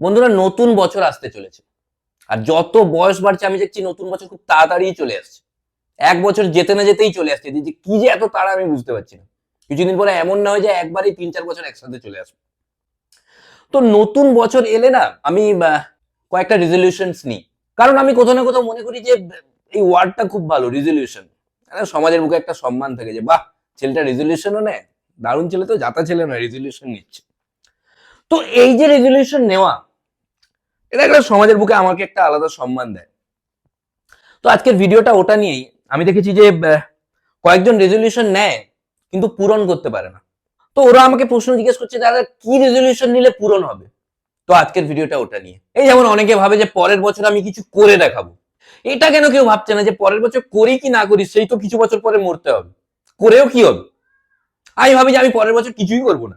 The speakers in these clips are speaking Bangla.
বন্ধুরা, নতুন বছর আসতে চলেছে। আর যত বয়স বাড়ছে, আমি দেখছি নতুন বছর খুব তাড়াতাড়ি চলে আসছে। এক বছর যেতে না যেতেই চলে আসছে। যে কি যে এত তাড়া আমি বুঝতে পারছি না। কিছুদিন পরে এমন না হয় যে একবারই তিন চার বছর একসাথে চলে আসবে। তো নতুন বছর এলে না, আমি কয়েকটা রেজলিউশনস নিই। কারণ আমি কোথাও না কোথাও মনে করি যে, এই ওয়ার্ডটা খুব ভালো রেজলিউশন সমাজের মুখে একটা সম্মান থাকে যে, বাহ, ছেলেটা রেজলিউশনও নেয়। দারুণ ছেলে তো, যাতা ছেলে নয় রেজলিউশন নিচ্ছে। তো এই যে রেজলিউশন নেওয়া এটা একটা সমাজের বুকে আমাকে একটা আলাদা সম্মান দেয়। তো আজকের ভিডিওটা ওটা নিয়েই আমি দেখেছি যে কয়েকজন রেজলিউশন নেয়, কিন্তু পূরণ করতে পারে না। তো ওরা আমাকে প্রশ্ন জিজ্ঞেস করছে দাদা, কি রেজলিউশন নিলে পূরণ হবে? তো আজকের ভিডিওটা ওটা নিয়ে। এই যেমন অনেকে ভাবে যে, পরের বছর আমি কিছু করে দেখাবো। এটা কেন কেউ ভাবছে না যে, পরের বছর করি কি না করি, সেই তো কিছু বছর পরে মরতে হবে। করেও কি হবে? আমি ভাবি যে, আমি পরের বছর কিছুই করব না।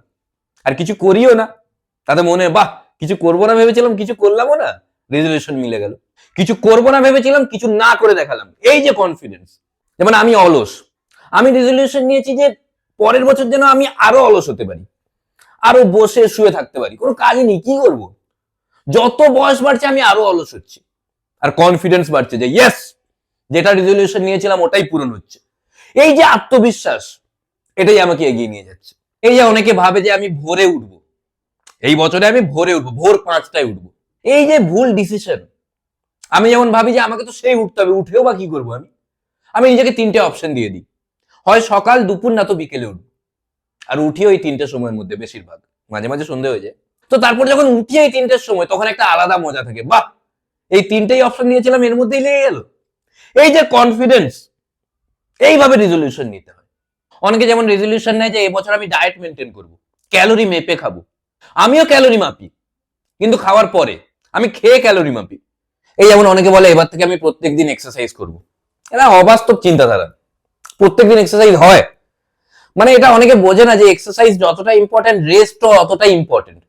আর কিছু করিও না। তাতে মনে বাহ কিছু করব না ভেবেছিলাম, কিছু করলামও না রেজলিউশন মিলে গেল। কিছু করব না ভেবেছিলাম, কিছু না করে দেখালাম। এই যে কনফিডেন্স যেমন আমি অলস। আমি রেজলিউশন নিয়েছি যে পরের বছর যেন আমি আরও অলস হতে পারি। আরও বসে শুয়ে থাকতে পারি। কোনো কাজই নেই, কি করব? যত বয়স বাড়ছে, আমি আরও অলস হচ্ছি। আর কনফিডেন্স বাড়ছে যে ইয়েস যেটা রেজলিউশন নিয়েছিলাম, ওটাই পূরণ হচ্ছে। এই যে আত্মবিশ্বাস, এটাই আমাকে এগিয়ে নিয়ে যাচ্ছে। এই যে অনেকে ভাবে যে আমি ভোরে উঠবো। এই বছরে আমি ভোরে উঠবো, ভোর পাঁচটায় উঠবো। এই যে ভুল ডিসিশন আমি যেমন ভাবি যে আমাকে তো সেই উঠতে হবে, উঠেও বা কি করব আমি? আমি নিজেকে তিনটে অপশন দিয়ে দিই। হয় সকাল, দুপুর, না তো বিকেলে উঠবো। আর উঠি ওই তিনটে সময়ের মধ্যে বেশিরভাগ। মাঝে মাঝে সন্ধে হয়ে যায়। তো তারপর যখন উঠি এই তিনটের সময়, তখন একটা আলাদা মজা থাকে। বাহ! এই তিনটেই অপশন নিয়েছিলাম, এর মধ্যেই লেগে গেল। এই যে কনফিডেন্স এইভাবে রেজলিউশন নিতে হয়। অনেকে যেমন রেজলিউশন নেয় যে এবছর আমি ডায়েট মেনটেন করব। ক্যালোরি মেপে খাব। আমিও ক্যালোরি মাপি, কিন্তু খাওয়ার পরে আমি খেয়ে ক্যালোরি মাপি। এই যেমন অনেকে বলে, এবার থেকে আমি প্রত্যেকদিন এক্সারসাইজ করব। এটা অবাস্তব চিন্তাধারা। প্রত্যেকদিন এক্সারসাইজ হয়। মানে এটা অনেকে বোঝে না যে এক্সারসাইজ যতটা ইম্পর্টেন্ট রেস্টও অতটা ইম্পর্টেন্ট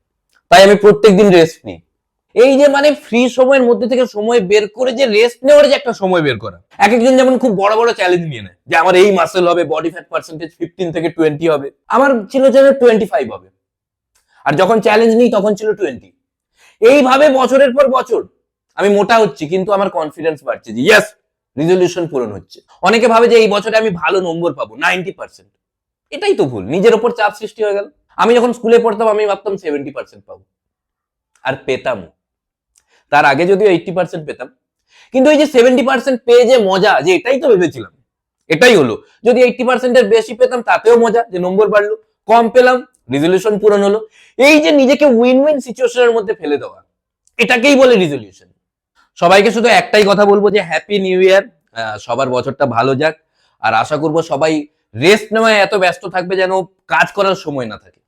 তাই আমি প্রত্যেকদিন রেস্ট নিই। এই যে মানে ফ্রি সময়ের মধ্যে থেকে সময় বের করে যে রেস্ট নেওয়ার যে একটা সময় বের করা। এক একজন যেমন খুব বড় বড় চ্যালেঞ্জ নিয়ে নেয়, যে আমার এই মাসেল হবে বডি ফ্যাট পার্সেন্টেজ ফিফটিন থেকে টোয়েন্টি হবে, আমার ছিল যেন টোয়েন্টি ফাইভ হবে। আর যখন চ্যালেঞ্জ নিই, তখন ছিল টোয়েন্টি এইভাবে বছরের পর বছর আমি মোটা হচ্ছি, কিন্তু আমার কনফিডেন্স বাড়ছে যে ইয়েস রিজলিউশন পূরণ হচ্ছে। অনেকে ভাবে যে এই বছরে আমি ভালো নম্বর পাবো নাইনটি পার্সেন্ট এটাই তো ভুল, নিজের ওপর চাপ সৃষ্টি হয়ে গেল। আমি যখন স্কুলে পড়তাম, আমি ভাবতাম সেভেন্টি পার্সেন্ট পাবো। আর পেতাম তার আগে যদিও এইটটি পার্সেন্ট পেতাম, কিন্তু এই যে সেভেন্টি পার্সেন্ট পেয়ে যে মজা, যে এটাই তো ভেবেছিলাম। এটাই হলো, যদি এইটটি পার্সেন্টের বেশি পেতাম, তাতেও মজা, যে নম্বর বাড়লো। কম পেলাম রিজলিউশন পূরণ হলো। এই যে নিজেকে উইন উইন সিচুয়েশনের মধ্যে ফেলে দেওয়া, এটাকেই বলে রিজলিউশন সবাইকে শুধু একটাই কথা বলব যে হ্যাপি নিউ ইয়ার সবার বছরটা ভালো যাক। আর আশা করব সবাই রেস্ট নেওয়ায় এত ব্যস্ত থাকবে যেন কাজ করার সময় না থাকে।